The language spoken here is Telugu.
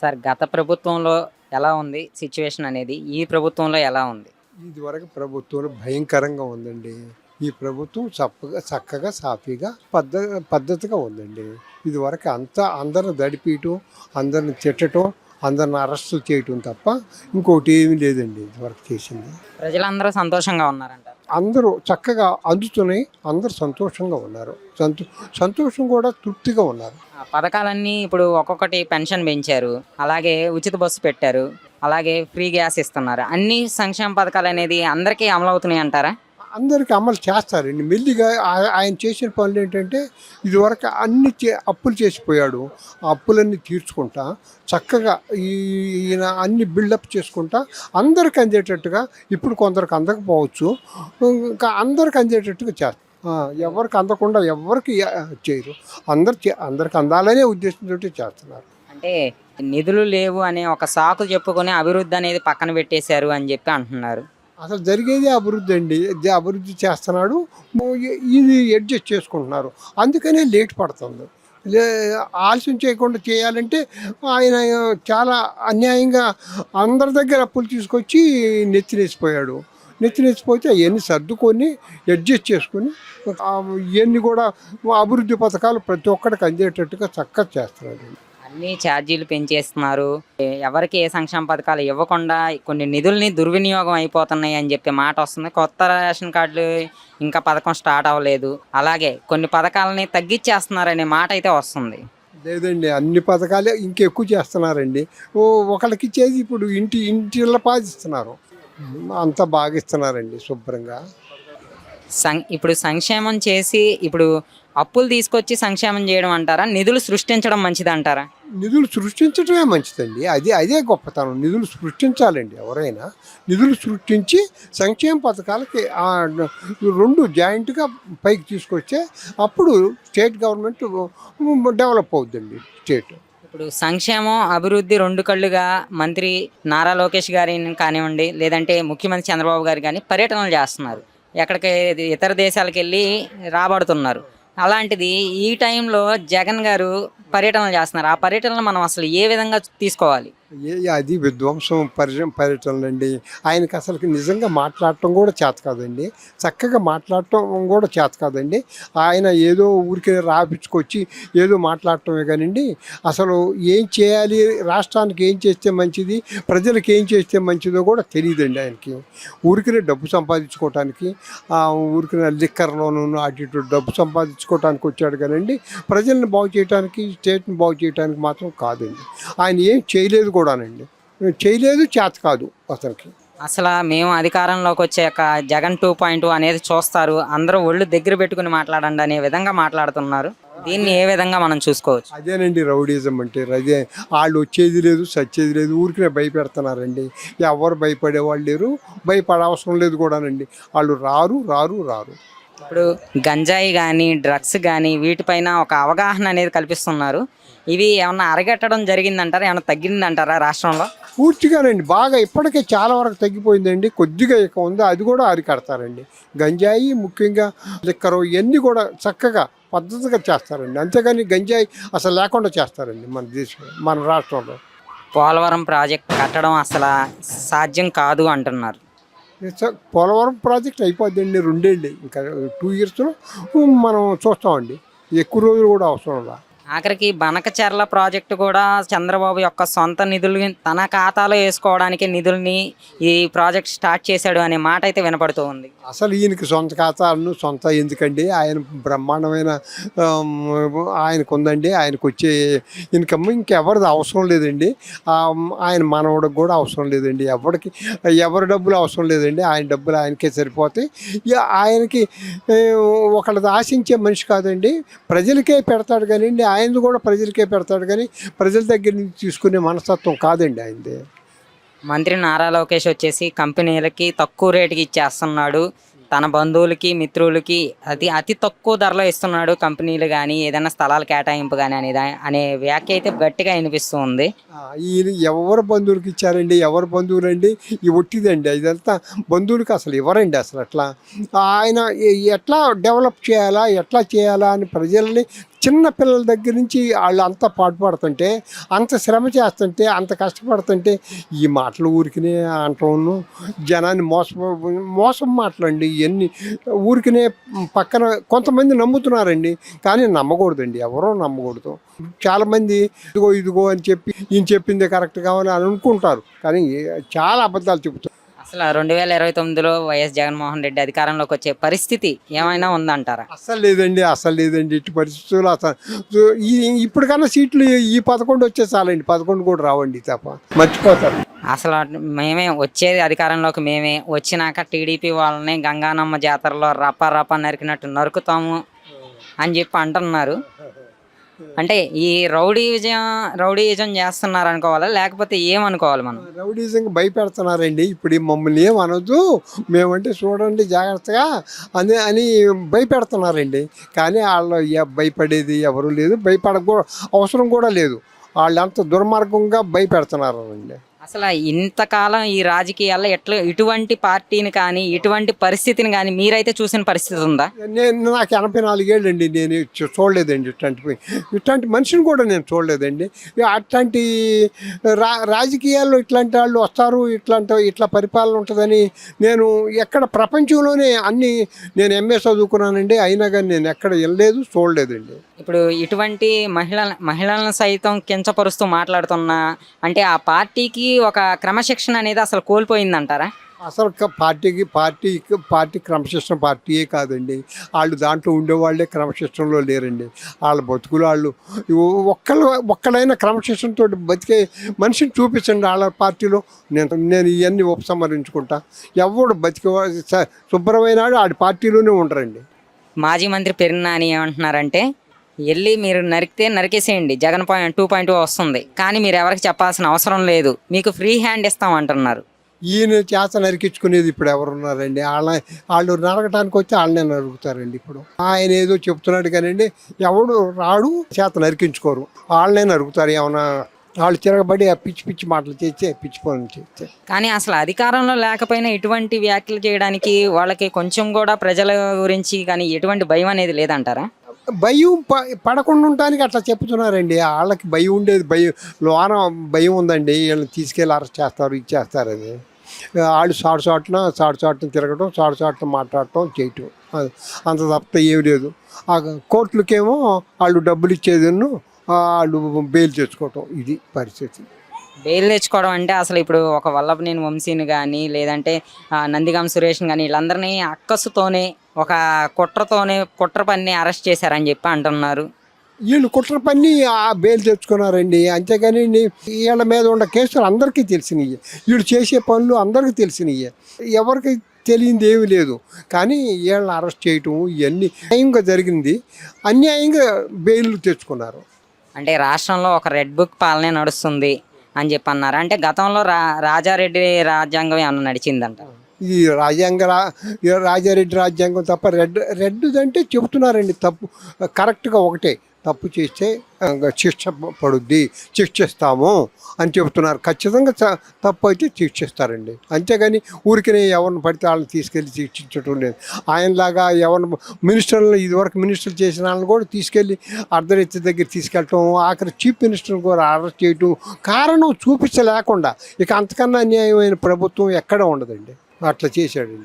సార్ గత ప్రభుత్వంలో ఎలా ఉంది సిచ్యువేషన్ అనేది? ఈ ప్రభుత్వంలో ఎలా ఉంది? ఇదివరకు ప్రభుత్వంలో భయంకరంగా ఉందండి. ఈ ప్రభుత్వం చప్పగా చక్కగా సాఫీగా పద్ధ పద్ధతిగా ఉందండి. ఇదివరకు అంతా అందరిని దడిపీయటం అందరిని తిట్టడం అందరిని అరెస్టు చేయటం తప్ప ఇంకోటి ఏమీ లేదండి ఇదివరకు చేసింది. ప్రజలందరూ సంతోషంగా ఉన్నారంట అందరూ చక్కగా అందుతున్నాయి అందరూ సంతోషంగా ఉన్నారు. సంతో సంతోషం కూడా తృప్తిగా ఉన్నారు. ఆ పథకాలన్నీ ఇప్పుడు ఒక్కొక్కటి పెన్షన్ పెంచారు అలాగే ఉచిత బస్సు పెట్టారు అలాగే ఫ్రీ గ్యాస్ ఇస్తున్నారు. అన్ని సంక్షేమ పథకాలు అనేది అందరికీ అమలు అవుతున్నాయి అంటారా? అందరికీ అమలు చేస్తారండి. మెల్లిగా ఆయన చేసిన పనులు ఏంటంటే ఇదివరకు అన్ని చే అప్పులు చేసిపోయాడు. ఆ అప్పులన్నీ తీర్చుకుంటా చక్కగా ఈ- ఈయన అన్ని బిల్డప్ చేసుకుంటా అందరికి అందేటట్టుగా ఇప్పుడు కొందరికి అందకపోవచ్చు. ఇంకా అందరికి అందేటట్టుగా చేస్తారు ఎవరికి అందకుండా ఎవరికి చేయరు. అందరు చే- అందరికి అందాలనే ఉద్దేశంతో చేస్తున్నారు. అంటే నిధులు లేవు అనే ఒక సాకు చెప్పుకొని అభివృద్ధి అనేది పక్కన పెట్టేశారు అని చెప్పి అంటున్నారు. అసలు జరిగేది అభివృద్ధి అండి. ఇది అభివృద్ధి చేస్తున్నాడు. ఇది అడ్జస్ట్ చేసుకుంటున్నారు. అందుకనే లేట్ పడుతుంది. లే ఆలస్యం చేయకుండా చేయాలంటే ఆయన చాలా అన్యాయంగా అందరి దగ్గర అప్పులు తీసుకొచ్చి నెత్తినేసిపోయాడు. నెత్తినేసిపోతే అవన్నీ సర్దుకొని అడ్జస్ట్ చేసుకొని ఇవన్నీ కూడా అభివృద్ధి పథకాలు ప్రతి ఒక్కరికి అందేటట్టుగా చక్కగా చేస్తున్నాడు. అన్ని ఛార్జీలు పెంచేస్తున్నారు. ఎవరికి ఏ సంక్షేమ పథకాలు ఇవ్వకుండా కొన్ని నిధుల్ని దుర్వినియోగం అయిపోతున్నాయి అని చెప్పి మాట వస్తుంది. కొత్త రేషన్ కార్డులు ఇంకా పథకం స్టార్ట్ అవ్వలేదు. అలాగే కొన్ని పథకాలని తగ్గించేస్తున్నారనే మాట అయితే వస్తుంది. లేదండి అన్ని పథకాలే ఇంకెక్కువ చేస్తున్నారండి. ఓ ఒకళ్ళకి ఇచ్చేది ఇప్పుడు ఇంటి ఇంటిళ్ళ పాదిస్తున్నారు అంత బాగా ఇస్తున్నారండి శుభ్రంగా. సం ఇప్పుడు సంక్షేమం చేసి ఇప్పుడు అప్పులు తీసుకొచ్చి సంక్షేమం చేయడం అంటారా? నిధులు సృష్టించడం మంచిది అంటారా నిధులు సృష్టించడమే మంచిదండి. అది అదే గొప్పతనం. నిధులు సృష్టించాలండి ఎవరైనా. నిధులు సృష్టించి సంక్షేమ పథకాలకి రెండు జాయింట్గా పైకి తీసుకొస్తే అప్పుడు స్టేట్ గవర్నమెంట్ డెవలప్ అవుద్దండి స్టేట్. ఇప్పుడు సంక్షేమం అభివృద్ధి రెండు కళ్ళుగా మంత్రి నారా లోకేష్ గారిని కానివ్వండి లేదంటే ముఖ్యమంత్రి చంద్రబాబు గారు కానీ పర్యటనలు చేస్తున్నారు. ఎక్కడికి ఇతర దేశాలకు వెళ్ళి రాబడుతున్నారు. అలాంటిది ఈ టైంలో జగన్ గారు పర్యటనలు చేస్తున్నారు. ఆ పర్యటనలు మనం అసలు ఏ విధంగా తీసుకోవాలి? ఏ అది విధ్వంసం పరిచయం పర్యటనలు అండి ఆయనకి అసలు నిజంగా మాట్లాడటం కూడా చేత కాదండి. చక్కగా మాట్లాడటం కూడా చేత కాదండి. ఆయన ఏదో ఊరికే రాపించుకొచ్చి ఏదో మాట్లాడటమే కానివ్వండి అసలు ఏం చేయాలి? రాష్ట్రానికి ఏం చేస్తే మంచిది? ప్రజలకు ఏం చేస్తే మంచిదో కూడా తెలియదండి ఆయనకి. ఊరికనే డబ్బు సంపాదించుకోవటానికి ఊరికిన ఊరికనే లిక్కర్లోనూ అటు ఇటు డబ్బు సంపాదించుకోవటానికి వచ్చాడు కానివ్వండి ప్రజల్ని బాగు చేయడానికి స్టేట్ని బాగు చేయడానికి మాత్రం కాదండి. ఆయన ఏం చేయలేదు కూడానండి. చేయలేదు చేత కాదు అతనికి. అసలు మేము అధికారంలోకి వచ్చాక జగన్ టూ పాయింట్ అనేది చూస్తారు అందరూ ఒళ్ళు దగ్గర పెట్టుకుని మాట్లాడండి అనే విధంగా మాట్లాడుతున్నారు. దీన్ని ఏ విధంగా మనం చూసుకోవచ్చు? అదేనండి రౌడీజం అంటే అదే వాళ్ళు వచ్చేది లేదు సచ్చేది లేదు ఊరికే భయపెడుతున్నారండి. ఎవరు భయపడే వాళ్ళు లేరు భయపడే అవసరం లేదు కూడానండి. వాళ్ళు రారు రారు రారు. ఇప్పుడు గంజాయి కానీ డ్రగ్స్ కానీ వీటిపైన ఒక అవగాహన అనేది కల్పిస్తున్నారు. ఇవి ఏమన్నా అరగట్టడం జరిగిందంటారా? ఏమన్నా తగ్గిందంటారా రాష్ట్రంలో? పూర్తిగానండి. బాగా ఇప్పటికే చాలా వరకు తగ్గిపోయిందండి. కొద్దిగా ఇక ఉంది. అది కూడా అరికడతారండి. గంజాయి ముఖ్యంగా లిక్కరు ఇవన్నీ కూడా చక్కగా పద్ధతిగా చేస్తారండి. అంతేగాని గంజాయి అసలు లేకుండా చేస్తారండి మన దేశంలో మన రాష్ట్రంలో. పోలవరం ప్రాజెక్ట్ కట్టడం అసలు సాధ్యం కాదు అంటున్నారు. పోలవరం ప్రాజెక్ట్ అయిపోద్దండి రెండేళ్ళు. ఇంకా టూ ఇయర్స్లో మనం చూస్తామండి. ఎక్కువ రోజులు కూడా అవసరం రా. ఆఖరికి బనకచెర్ల ప్రాజెక్టు కూడా చంద్రబాబు యొక్క సొంత నిధులు తన ఖాతాలో వేసుకోవడానికి నిధుల్ని ఈ ప్రాజెక్ట్ స్టార్ట్ చేశాడు అనే మాట అయితే వినపడుతూ ఉంది. అసలు ఈయనకి సొంత ఖాతాలను సొంత ఎందుకండి? ఆయన బ్రహ్మాండమైన ఆయనకు ఉందండి ఆయనకు వచ్చే ఇన్కమ్ ఇంకెవరిది అవసరం లేదండి. ఆయన మనవడికి కూడా అవసరం లేదండి. ఎవరికి ఎవరి డబ్బులు అవసరం లేదండి. ఆయన డబ్బులు ఆయనకే సరిపోతాయి. ఆయనకి ఒకళ్ళది ఆశించే మనిషి కాదండి. ప్రజలకే పెడతాడు కానివ్వండి. ఆయనది కూడా ప్రజలకే పెడతాడు కానీ ప్రజల దగ్గర నుంచి తీసుకునే మనస్తత్వం కాదండి ఆయనది. మంత్రి నారా లోకేష్ వచ్చేసి కంపెనీలకి తక్కువ రేటుకి ఇచ్చేస్తున్నాడు. తన బంధువులకి మిత్రులకి అతి అతి తక్కువ ధరలో ఇస్తున్నాడు కంపెనీలు కానీ ఏదైనా స్థలాల కేటాయింపు కానీ అనేది అనే వ్యాఖ్య అయితే గట్టిగా వినిపిస్తూ ఉంది. ఆ, ఈయన ఎవరు బంధువులకి ఇచ్చారండి? ఎవరు బంధువులండి? ఈ ఒట్టిదండి. ఇదంతా బంధువులకి అసలు ఇవ్వరండి అసలు అట్లా. ఆయన ఎట్లా డెవలప్ చేయాలా ఎట్లా చేయాలా అని ప్రజల్ని చిన్న పిల్లల దగ్గర నుంచి వాళ్ళు అంత పాటుపడుతుంటే అంత శ్రమ చేస్తుంటే అంత కష్టపడుతుంటే ఈ మాటలు ఊరికినే అంటాను జనాన్ని మోసం మోసం మాటలండి ఇవన్నీ ఊరికినే పక్కన కొంతమంది నమ్ముతున్నారండి కానీ నమ్మకూడదండి ఎవరో నమ్మకూడదు. చాలామంది ఇదిగో ఇదిగో అని చెప్పి ఈయన చెప్పింది కరెక్ట్ కావాలి అని అనుకుంటారు కానీ చాలా అబద్ధాలు చెబుతారు అసలు రెండు వేల ఇరవై తొమ్మిదిలో వైఎస్ జగన్మోహన్ రెడ్డి అధికారంలోకి వచ్చే పరిస్థితి ఏమైనా ఉందంటారా? అస్సలు లేదండి అస్సలు లేదండి. ఇటు పరిస్థితులు అసలు సో ఈ ఇప్పటికన్నా సీట్లు ఈ పదకొండు వచ్చే చాలండి. పదకొండు కూడా రావండి తప్ప. మర్చిపోతారు. అసలు మేమే వచ్చేది అధికారంలోకి మేమే. వచ్చినాక టీడీపీ వాళ్ళని గంగానమ్మ జాతరలో రప రప నరికినట్టు నరుకుతాము అని చెప్పి అంటున్నారు. అంటే ఈ రౌడీ విజయం రౌడీ విజయం చేస్తున్నారు అనుకోవాలా లేకపోతే ఏమనుకోవాలి మనం? రౌడీజం భయపెడుతున్నారండి. ఇప్పుడు మమ్మల్ని ఏం మేమంటే చూడండి జాగ్రత్తగా అని అని భయపెడుతున్నారండి. కానీ వాళ్ళు భయపడేది ఎవరు లేదు. భయపడ అవసరం కూడా లేదు. వాళ్ళంత దుర్మార్గంగా భయపెడుతున్నారండి. అసలు ఇంతకాలం ఈ రాజకీయాల్లో ఎట్లా ఇటువంటి పార్టీని కానీ ఇటువంటి పరిస్థితిని కానీ మీరైతే చూసిన పరిస్థితి ఉందా? నేను నాకు ఎనభై నాలుగేళ్ళండి నేను చూడలేదండి ఇట్లాంటి ఇట్లాంటి మనిషిని కూడా నేను చూడలేదండి. అట్లాంటి రా రాజకీయాల్లో ఇట్లాంటి వాళ్ళు వస్తారు ఇట్లాంటి ఇట్లా పరిపాలన ఉంటుందని నేను ఎక్కడ ప్రపంచంలోనే అన్ని నేను ఎంఏ చదువుకున్నానండి. అయినా కానీ నేను ఎక్కడ వెళ్ళలేదు చూడలేదండి. ఇప్పుడు ఇటువంటి మహిళ మహిళలను సైతం కించపరుస్తూ మాట్లాడుతున్నా అంటే ఆ పార్టీకి ఒక క్రమశిక్షణ అనేది అసలు కోల్పోయిందంటారా? అసలు పార్టీకి పార్టీకి పార్టీ క్రమశిక్షణ పార్టీయే కాదండి. వాళ్ళు దాంట్లో ఉండేవాళ్ళే క్రమశిక్షణలో లేరండి. వాళ్ళ బతుకులు వాళ్ళు ఒక్కళ్ళు ఒక్కడైనా క్రమశిక్షణతో బతికే మనిషిని చూపించండి వాళ్ళ పార్టీలో. నేను నేను ఇవన్నీ ఉపసంహరించుకుంటా. ఎవడు బతికే శుభ్రమైన వాడు ఆడి పార్టీలోనే ఉండరండి. మాజీ మంత్రి పెరినాని ఏమంటున్నారంటే వెళ్ళి మీరు నరికితే నరికేసేయండి. జగన్ పాయింట్ టూ పాయింట్ వస్తుంది. కానీ మీరు ఎవరికి చెప్పాల్సిన అవసరం లేదు. మీకు ఫ్రీ హ్యాండ్ ఇస్తాం అంటున్నారు. ఈయన చేత నరికించుకునేది ఇప్పుడు ఎవరున్నారండి? వాళ్ళ వాళ్ళు నరకటానికి వచ్చి వాళ్ళనే నరుకుతారండి ఇప్పుడు. ఆయన ఏదో చెప్తున్నాడు కానండి ఎవడు రాడు చేత నరికించుకోరు. వాళ్ళనే నరుకుతారు. ఏమన్నా వాళ్ళు తిరగబడి ఆ పిచ్చి పిచ్చి మాటలు చేస్తే పిచ్చి పనులు చేస్తే. కానీ అసలు అధికారంలో లేకపోయినా ఇటువంటి వ్యాఖ్యలు చేయడానికి వాళ్ళకి కొంచెం కూడా ప్రజల గురించి కానీ ఎటువంటి భయం అనేది లేదంటారా? భయం ప- పడకుండా ఉండటానికి అట్లా చెప్తున్నారండి. వాళ్ళకి భయం ఉండేది భయం లోన భయం ఉందండి. వీళ్ళని తీసుకెళ్ళి అరెస్ట్ చేస్తారు ఇచ్చేస్తారు అది వాళ్ళు సాడు చాటున సాడు చాటున తిరగటం సాడు చాటున మాట్లాడటం చేయటం. అంత తప్పితే ఏమి లేదు. ఆ కోర్టులకేమో వాళ్ళు డబ్బులు ఇచ్చేదన్ను వాళ్ళు బెయిల్ తెచ్చుకోవటం ఇది పరిస్థితి. బెయిల్ తెచ్చుకోవడం అంటే అసలు ఇప్పుడు ఒక వల్లభనేని వంశీని కానీ లేదంటే ఆ, నందిగాం సురేష్ని కానీ వీళ్ళందరినీ అక్కసుతోనే ఒక కుట్రతోనే కుట్ర పన్ని అరెస్ట్ చేశారని చెప్పి అంటున్నారు. వీళ్ళు కుట్ర పని ఆ బెయిల్ తెచ్చుకున్నారండి. అంతేగాని వీళ్ళ మీద ఉన్న కేసులు అందరికీ తెలిసినవి వీళ్ళు చేసే పనులు అందరికీ తెలిసినవి ఎవరికి తెలియంది ఏమీ లేదు. కానీ వీళ్ళని అరెస్ట్ చేయటం ఇవన్నీ న్యాయంగా జరిగింది. అన్యాయంగా బెయిల్ తెచ్చుకున్నారు. అంటే రాష్ట్రంలో ఒక రెడ్ బుక్ పాలనే నడుస్తుంది అని చెప్పి అన్నారు. అంటే గతంలో రా రాజారెడ్డి రాజ్యాంగం ఏమన్నా నడిచిందంట ఈ రాజ్యాంగ రా- రాజారెడ్డి రాజ్యాంగం తప్ప రెడ్ రెడ్దంటే చెబుతున్నారండి తప్పు కరెక్ట్గా ఒకటే తప్పు చేస్తే శిక్ష పడుద్ది శిక్షిస్తాము అని చెబుతున్నారు. ఖచ్చితంగా తప్పు అయితే శిక్షిస్తారండి. అంతేగాని ఊరికనే ఎవరిని పడితే వాళ్ళని తీసుకెళ్ళి శిక్షించడం లేదు. ఆయనలాగా ఎవరిని మినిస్టర్లు ఇదివరకు మినిస్టర్లు చేసిన వాళ్ళని కూడా తీసుకెళ్ళి అర్ధరెత్తి దగ్గర తీసుకెళ్ళటం ఆఖరి చీఫ్ మినిస్టర్ని కూడా అరెస్ట్ చేయటం కారణం చూపించలేకుండా ఇక అంతకన్నా అన్యాయమైన ప్రభుత్వం ఎక్కడ ఉండదండి. అట్లా చేశాడు